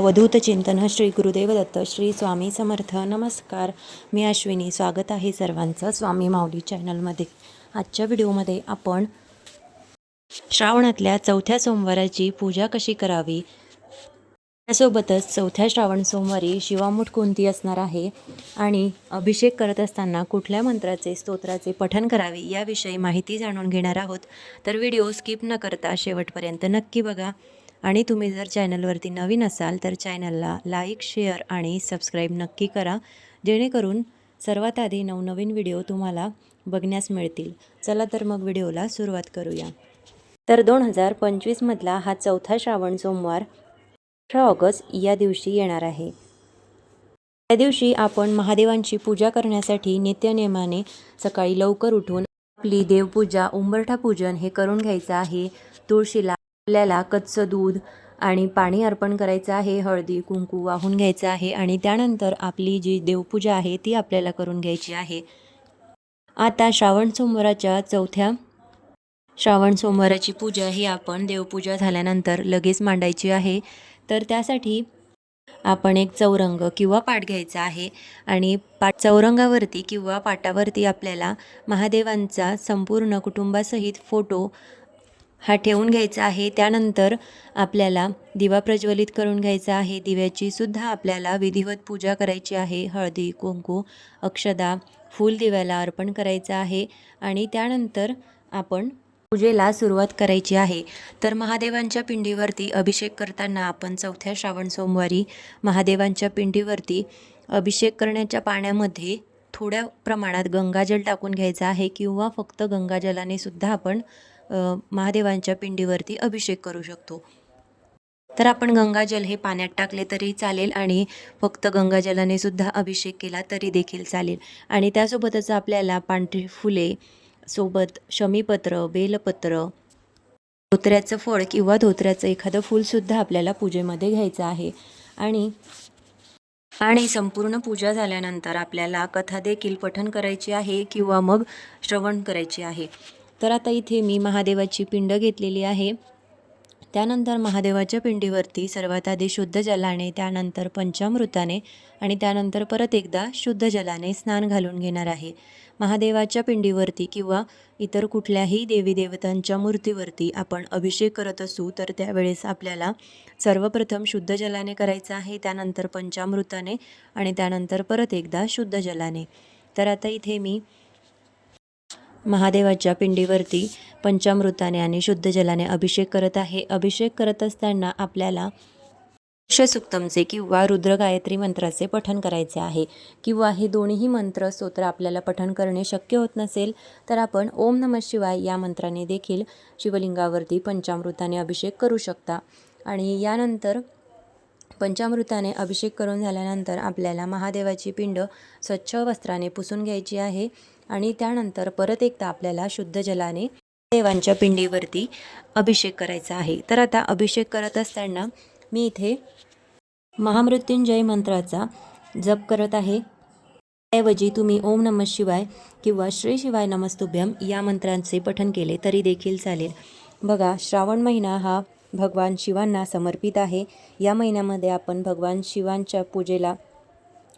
अवधूत चिंतन श्री गुरुदेवदत्त श्री स्वामी समर्थ. नमस्कार. मी अश्विनी. स्वागत आहे सर्वांचं स्वामी माऊली चॅनलमध्ये. आजच्या व्हिडिओमध्ये आपण श्रावणातल्या चौथ्या सोमवाराची पूजा कशी करावी? त्यासोबतच चौथ्या श्रावण सोमवारी शिवामूठ कोणती असणार आहे आणि अभिषेक करत असताना कुठल्या मंत्राचे स्तोत्राचे पठन करावे याविषयी माहिती जाणून घेणार आहोत. तर व्हिडिओ स्किप न करता शेवटपर्यंत नक्की बघा. आणि तुम्ही जर चॅनलवरती नवीन असाल तर चॅनलला लाईक शेअर आणि सबस्क्राईब नक्की करा जेणेकरून सर्वात आधी नवनवीन व्हिडिओ तुम्हाला बघण्यास मिळतील. चला तर मग व्हिडिओला सुरुवात करूया. तर दोन हजार पंचवीसमधला हा चौथा श्रावण सोमवार अठरा ऑगस्ट या दिवशी येणार आहे. त्या दिवशी आपण महादेवांची पूजा करण्यासाठी नित्यनियमाने सकाळी लवकर उठून आपली देवपूजा उंबरठा पूजन हे करून घ्यायचं आहे. तुळशीला आपल्याला कच्चं दूध आणि पाणी अर्पण करायचं आहे हळदी कुंकू वाहून घ्यायचं आहे आणि त्यानंतर आपली जी देवपूजा आहे ती आपल्याला करून घ्यायची आहे. आता श्रावण सोमवाराच्या चौथ्या श्रावण सोमवाराची पूजा ही आपण देवपूजा झाल्यानंतर लगेच मांडायची आहे. तर त्यासाठी आपण एक चौरंग किंवा पाट घ्यायचा आहे आणि पाट चौरंगावरती किंवा पाटावरती आपल्याला महादेवांचा संपूर्ण कुटुंबासहित फोटो हा ठेवून घ्यायचा आहे. त्यानंतर आपल्याला दिवा प्रज्वलित करून घ्यायचा आहे. दिव्याची सुद्धा आपल्याला विधिवत पूजा करायची आहे. हळदी कुंकू अक्षदा फूल दिव्याला अर्पण करायचं आहे. आणि त्यानंतर आपण पूजेला सुरुवात करायची आहे. तर महादेवांच्या पिंडीवरती अभिषेक करताना आपण चौथ्या श्रावण सोमवारी महादेवांच्या पिंडीवरती अभिषेक करण्याच्या पाण्यामध्ये थोड्या प्रमाणात गंगाजल टाकून घ्यायचं आहे. किंवा फक्त गंगाजलाने सुद्धा आपण महादेवांच्या पिंडीवरती अभिषेक करू शकतो. तर आपण गंगाजल हे पाण्यात टाकले तरी चालेल आणि फक्त गंगाजलाने सुद्धा अभिषेक केला तरी देखील चालेल. आणि त्यासोबतच आपल्याला पांढरी फुले सोबत शमीपत्र बेलपत्र धोत्र्याचं फळ किंवा धोत्र्याचं एखादं फूलसुद्धा आपल्याला पूजेमध्ये घ्यायचं आहे. आणि आणि संपूर्ण पूजा झाल्यानंतर आपल्याला कथा देखील पठन करायची आहे किंवा मग श्रवण करायची आहे. तर आता इथे मी महादेवाची पिंड घेतलेली आहे. त्यानंतर महादेवाच्या पिंडीवरती सर्वात आधी शुद्ध जलाने त्यानंतर पंचामृताने आणि त्यानंतर परत एकदा शुद्ध जलाने स्नान घालून घेणार आहे. महादेवाच्या पिंडीवरती किंवा इतर कुठल्याही देवी देवतांच्या मूर्तीवरती आपण अभिषेक करत असू तर त्यावेळेस आपल्याला सर्वप्रथम शुद्ध जलाने करायचं आहे त्यानंतर पंचामृताने आणि त्यानंतर परत एकदा शुद्ध जलाने. तर आता इथे मी महादेवाच्या पिंडीवरती पंचामृताने आणि शुद्ध जलाने अभिषेक करत आहे. अभिषेक करत असताना आपल्याला सुक्तमचे किंवा रुद्र गायत्री मंत्राचे पठण करायचे आहे. किंवा हे दोन्ही मंत्र स्तोत्र आपल्याला पठण करणे शक्य होत नसेल तर आपण ओम नम शिवाय या मंत्राने देखील शिवलिंगावरती पंचामृताने अभिषेक करू शकता. आणि यानंतर पंचामृताने अभिषेक करून झाल्यानंतर आपल्याला महादेवाची पिंड स्वच्छ वस्त्राने पुसून घ्यायची आहे. आणि त्यानंतर परत एकदा आपल्याला शुद्ध जलाने देवांच्या पिंडीवरती अभिषेक करायचा आहे. तर आता अभिषेक करत असताना मी इथे महामृत्युंजय मंत्राचा जप करत आहे. ऐवजी तुम्ही ओम नम शिवाय किंवा श्री शिवाय नमस्तुभ्यम या मंत्रांचे पठन केले तरी देखील चालेल. बघा श्रावण महिना हा भगवान शिवांना समर्पित आहे. या महिन्यामध्ये आपण भगवान शिवांच्या पूजेला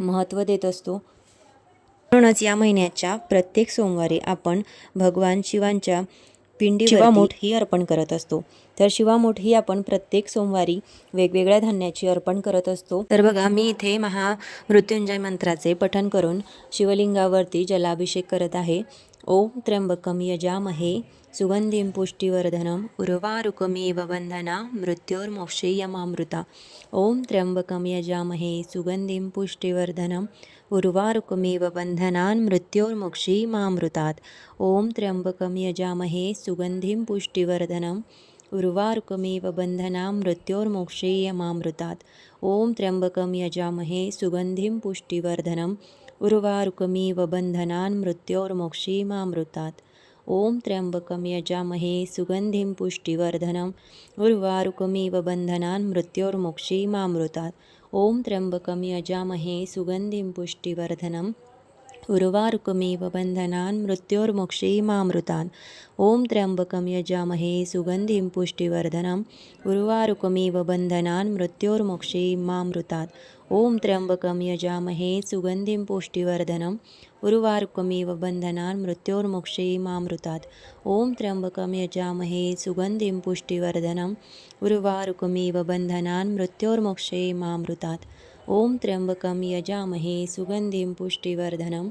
महत्त्व देत असतो. म्हणूनच या महिन्याच्या प्रत्येक सोमवारी आपण भगवान शिवांच्या पिंडी शिवामूठ ही अर्पण करत असतो. तर शिवामूठ ही आपण प्रत्येक सोमवारी वेगवेगळ्या धान्याची अर्पण करत असतो. तर बघा मी इथे महामृत्युंजय मंत्राचे पठन करून शिवलिंगावरती जलाभिषेक करत आहे. ओम त्र्यंबकम यजामहे. सुगंधिं पुष्टिवर्धनम् उर्वारुकमेव बंधना मृत्योर्मोक्षे ॐ त्र्यम्बकं यजामहे सुगन्धिं पुष्टिवर्धनम् उर्वारुकमेव बन्धनान् मृत्योर्मोक्षीमामृतात् मामृतात् त्र्यम्बकं यजामहे सुगन्धिं पुष्टिवर्धनम् उर्वारुकमेव बन्धनां मृत्योर्मोक्षेयमामृतात्। ॐ त्र्यम्बकं यजामहे सुगन्धिं पुष्टिवर्धनम् उर्वारुकमेव बन्धनान् मृत्योर्मोक्षीमामृतात् ओम त्र्यंबकम यजामहे सुगंधिं पुष्टिवर्धनम उर्वारुकमेव बंधनान् मृत्योर्मोक्षी मामृतात् ओम त्र्यंबकम यजामहे सुगंधिं पुष्टिवर्धनम उर्वारुकमेव बन्धनान् मृत्योर्मोक्षे मामृतान् ॐ त्र्यम्बकं यजामहे सुगन्धिं पुष्टिवर्धनम् उर्वारुकमेव बन्धनान् मामृतात् ओम ॐ त्र्यम्बकं यजामहे सुगन्धिं पुष्टिवर्धनम् उर्वारुकमिव बन्धनान् मृत्योर्मोक्षेमामृतात मामृतात् ॐ त्र्यम्बकं यजामहे सुगन्धिं पुष्टिवर्धनम् उर्वारुकमिव बन्धनान् मृत्योर्मोक्षेमामृतात मामृतात् ॐ त्र्यम्बकं यजामहे सुगन्धिं पुष्टिवर्धनम्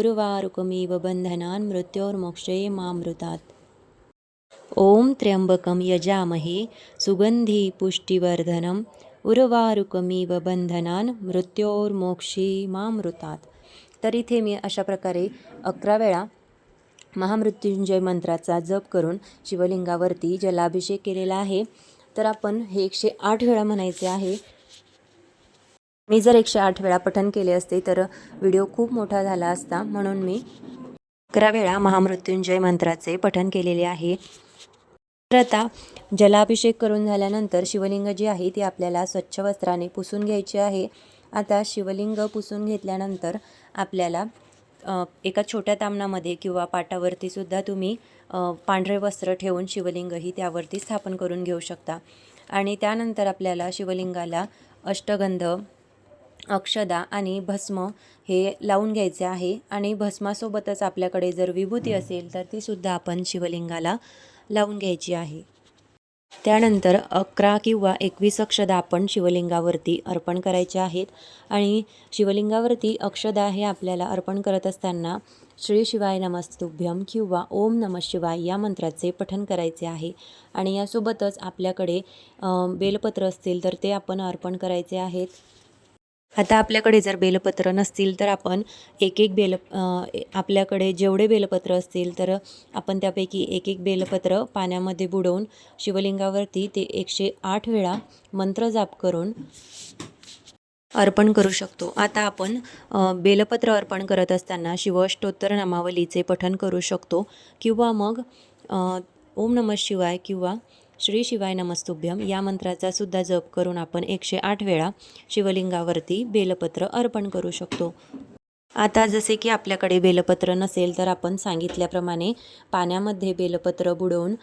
उर्वारुकमिव बन्धनान् मृत्योर्मोक्षेमामृतात मामृतात् ॐ त्र्यम्बकं यजामहे सुगंधी पुष्टिवर्धनम उर्वारुकमिव बंधनान मृत्योर्मोक्षी मामृतात तर इथे मी अशा प्रकारे अकरा वेळा महामृत्युंजय मंत्राचा जप करून शिवलिंगावरती जलाभिषेक केलेला आहे. तर आपण हे एकशे आठ वेळा म्हणायचे आहे. मी जर एकशे आठ वेळा पठण केले असते तर व्हिडिओ खूप मोठा झाला असता म्हणून मी अकरा वेळा महामृत्युंजय मंत्राचे पठण केलेले आहे. तर आता जलाभिषेक करून झाल्यानंतर शिवलिंग जी आहे ती आपल्याला स्वच्छ वस्त्राने पुसून घ्यायची आहे. आता शिवलिंग पुसून घेतल्यानंतर आपल्याला एका छोट्या तामणामध्ये किंवा पाटावरती सुद्धा तुम्ही पांढरे वस्त्र ठेवून शिवलिंगही त्यावरती स्थापन करून घेऊ शकता. आणि त्यानंतर आपल्याला शिवलिंगाला अष्टगंध अक्षदा आणि भस्म हे लावून घ्यायचे आहे. आणि भस्मासोबतच आपल्याकडे जर विभूती असेल तर ती सुद्धा आपण शिवलिंगाला लावून घ्यायची आहे. त्यानंतर अकरा किंवा एकवीस अक्षदा आपण शिवलिंगावरती अर्पण करायचे आहेत आणि शिवलिंगावरती अक्षदा हे आपल्याला अर्पण करत असताना श्री शिवाय नमस्तुभ्यम किंवा ओम नम शिवाय या मंत्राचे पठन करायचे आहे आणि यासोबतच आपल्याकडे बेलपत्र असतील तर ते आपण अर्पण करायचे आहेत. आता आपल्याकडे जर बेलपत्र नसतील तर आपण एक एक बेल आपल्याकडे जेवढे बेलपत्र असतील तर आपण त्यापैकी एक एक बेलपत्र पाण्यामध्ये बुडवून शिवलिंगावरती ते एकशे आठ वेळा मंत्र जाप करून अर्पण करू शकतो. आता आपण बेलपत्र अर्पण करत असताना शिवअष्टोत्तर नामावलीचे पठन करू शकतो किंवा मग ओम नमः शिवाय किंवा श्री शिवाय नमस्तुभ्यम या मंत्राचा सुद्धा जप करून आपण एकशे आठ वेळा शिवलिंगावरती बेलपत्र अर्पण करू शकतो. आता जसे की आपल्याकडे बेलपत्र नसेल तर आपण सांगितल्याप्रमाणे पाण्यामध्ये बेलपत्र बुडवून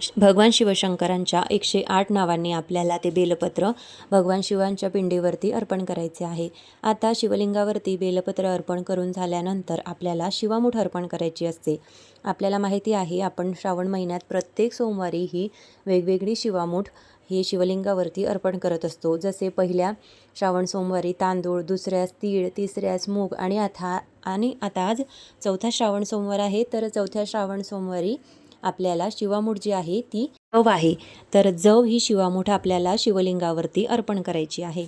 भगवान शिवशंकरांच्या एकशे आठ नावांनी आपल्याला ते बेलपत्र भगवान शिवांच्या पिंडीवरती अर्पण करायचे आहे. आता शिवलिंगावरती बेलपत्र अर्पण करून झाल्यानंतर आपल्याला शिवामूठ अर्पण करायची असते. आपल्याला माहिती आहे आपण श्रावण महिन्यात प्रत्येक सोमवारी ही वेगवेगळी शिवामूठ हे शिवलिंगावरती अर्पण करत असतो. जसे पहिल्या श्रावण सोमवारी तांदूळ दुसऱ्यास तीळ तिसऱ्यास मूग आणि आता आणि आता आज चौथा श्रावण सोमवार आहे. तर चौथ्या श्रावण सोमवारी आपल्याला शिवामूठ जी आहे ती जव आहे. तर जव ही शिवामूठ आपल्याला शिवलिंगावरती अर्पण करायची आहे.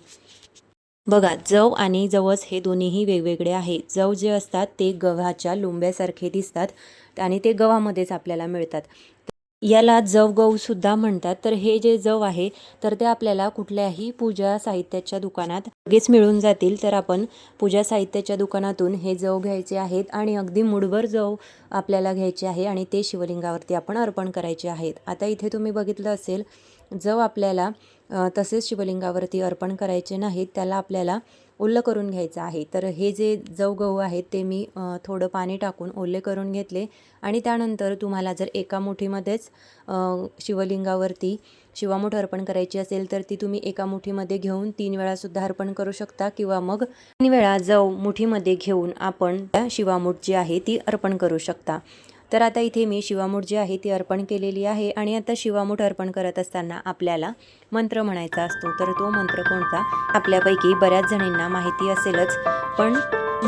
बघा जव आणि जवस हे दोन्हीही वेगवेगळे आहे. जव जे असतात ते गव्हाच्या लुंब्यासारखे दिसतात आणि ते गव्हामध्येच आपल्याला मिळतात. याला जव गहू सुद्धा म्हणतात. तर हे जे जव आहे तर ते आपल्याला कुठल्याही पूजा साहित्याच्या दुकानात लगेच मिळून जातील. तर आपण पूजा साहित्याच्या दुकानातून हे जव घ्यायचे आहेत आणि अगदी मुठभर जव आपल्याला घ्यायचे आहे आणि ते शिवलिंगावरती आपण अर्पण करायचे आहेत. आता इथे तुम्ही बघितलं असेल जव आपल्याला तसेच शिवलिंगावरती अर्पण करायचे नाहीत. त्याला आपल्याला ओलं करून घ्यायचं आहे. तर हे जे जव गहू आहेत ते मी थोडं पाणी टाकून ओले करून घेतले. आणि त्यानंतर तुम्हाला जर एका मुठीमध्येच शिवलिंगावरती शिवामूठ अर्पण करायची असेल तर ती तुम्ही एका मुठीमध्ये घेऊन तीन वेळासुद्धा अर्पण करू शकता. किंवा मग तीन वेळा जव मुठीमध्ये घेऊन आपण त्या शिवामूठ जी आहे ती अर्पण करू शकता. तर आता इथे मी शिवामूठ जी आहे ती अर्पण केलेली आहे आणि आता शिवामूठ अर्पण करत असताना आपल्याला मंत्र म्हणायचा असतो. तर तो मंत्र कोणता? आपल्यापैकी बऱ्याच जणींना माहिती असेलच पण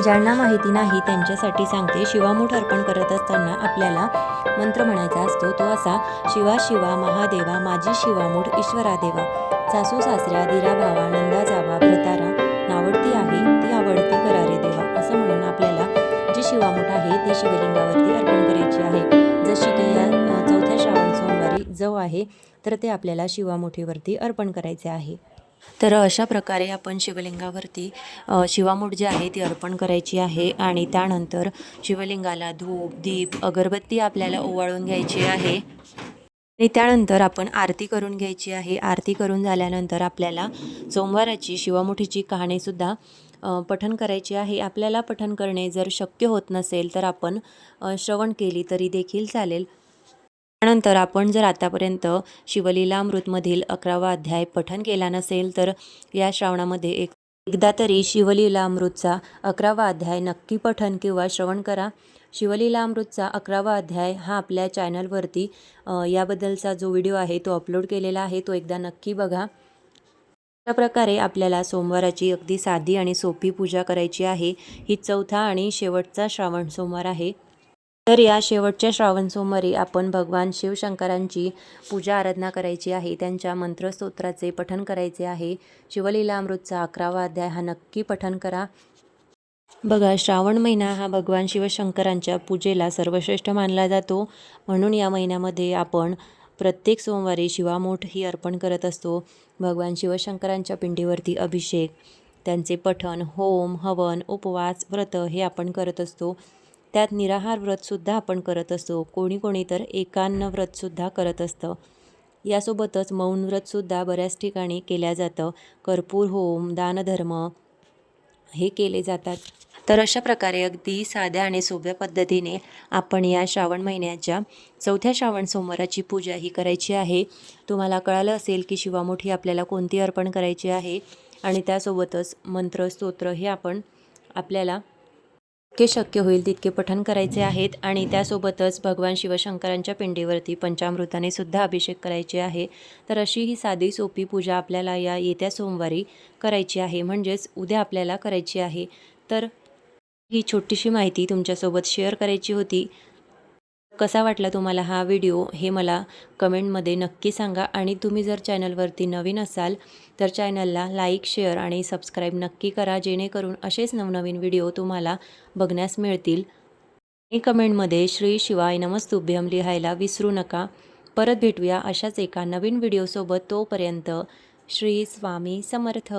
ज्यांना माहिती नाही त्यांच्यासाठी सांगते. शिवामूठ अर्पण करत असताना आपल्याला मंत्र म्हणायचा असतो. तो असा शिवा शिवा महादेवा माझी शिवामूठ ईश्वरा देवा सासू सासऱ्या दिरा भावा नंदा जावा भ्रतारा नावडती आहे ती आवडती करारे देवा. असं म्हणून आपल्याला जी शिवामूठ आहे ती शिवलिंगावरती अर्पण जव आहे तर ते आपल्याला शिवामुठीवरती अर्पण करायचे आहे. तर अशा प्रकारे आपण शिवलिंगावरती शिवामूठ जी आहे ती अर्पण करायची आहे आणि त्यानंतर शिवलिंगाला धूप दीप अगरबत्ती आपल्याला ओवाळून घ्यायची आहे. आणि त्यानंतर आपण आरती करून घ्यायची आहे. आरती करून झाल्यानंतर आपल्याला सोमवाराची शिवामुठीची कहाणीसुद्धा पठन करायची आहे. आपल्याला पठन करणे जर शक्य होत नसेल तर आपण श्रवण केली तरी देखील चालेल. त्यानंतर आपण जर आतापर्यंत शिवलीलामृतमधील अकरावा अध्याय पठन केला नसेल तर या श्रावणामध्ये एक एकदा तरी शिवलीलामृतचा अकरावा अध्याय नक्की पठन किंवा श्रवण करा. शिवलीलामृतचा अकरावा अध्याय हा आपल्या चॅनलवरती याबद्दलचा जो व्हिडिओ आहे तो अपलोड केलेला आहे तो एकदा नक्की बघा. अशा प्रकारे आपल्याला सोमवाराची अगदी साधी आणि सोपी पूजा करायची आहे. ही चौथा आणि शेवटचा श्रावण सोमवार आहे. तर या शेवटच्या श्रावण सोमवारी आपण भगवान शिवशंकरांची पूजा आराधना करायची आहे. त्यांच्या मंत्रस्तोत्राचे पठण करायचे आहे. शिवलीलामृतचा अकरावा अध्याय हा नक्की पठण करा. बघा श्रावण महिना हा भगवान शिवशंकरांच्या पूजेला सर्वश्रेष्ठ मानला जातो. म्हणून या महिन्यामध्ये आपण प्रत्येक सोमवारी शिवामोठ ही अर्पण करत असतो. भगवान शिवशंकरांच्या पिंडीवरती अभिषेक त्यांचे पठण होम हवन उपवास व्रत हे आपण करत असतो. त्यात निराहार व्रतसुद्धा आपण करत असतो. कोणी कोणी तर एकान्न व्रतसुद्धा करत असतं. यासोबतच मौन व्रतसुद्धा बऱ्याच ठिकाणी केल्या जातं. कर्पूर होम दानधर्म हे केले जातात. तर अशा प्रकारे अगदी साध्या आणि सोप्या पद्धतीने आपण या श्रावण महिन्याच्या चौथ्या श्रावण सोमवाराची पूजा ही करायची आहे. तुम्हाला कळालं असेल की शिवामुठी आपल्याला कोणती अर्पण करायची आहे आणि त्यासोबतच मंत्र स्तोत्र हे आपण आपल्याला जितके शक्य होईल तितके पठण करायचे आहेत आणि त्यासोबतच भगवान शिवशंकरांच्या पिंडीवरती पंचामृताने सुद्धा अभिषेक करायचे आहे. तर अशी ही साधी सोपी पूजा आपल्याला या येत्या सोमवारी करायची आहे. म्हणजेच उद्या आपल्याला करायची आहे. तर ही छोटीशी माहिती तुमच्यासोबत शेअर करायची होती. कसा वाटला तुम्हाला हा व्हिडिओ हे मला कमेंटमध्ये नक्की सांगा. आणि तुम्ही जर चॅनलवरती नवीन असाल तर चॅनलला लाईक शेअर आणि सबस्क्राईब नक्की करा जेणेकरून असेच नवनवीन व्हिडिओ तुम्हाला बघण्यास मिळतील. आणि कमेंटमध्ये श्री शिवाय नमस्तुभ्यम लिहायला विसरू नका. परत भेटूया अशाच एका नवीन व्हिडिओसोबत. तोपर्यंत श्री स्वामी समर्थ.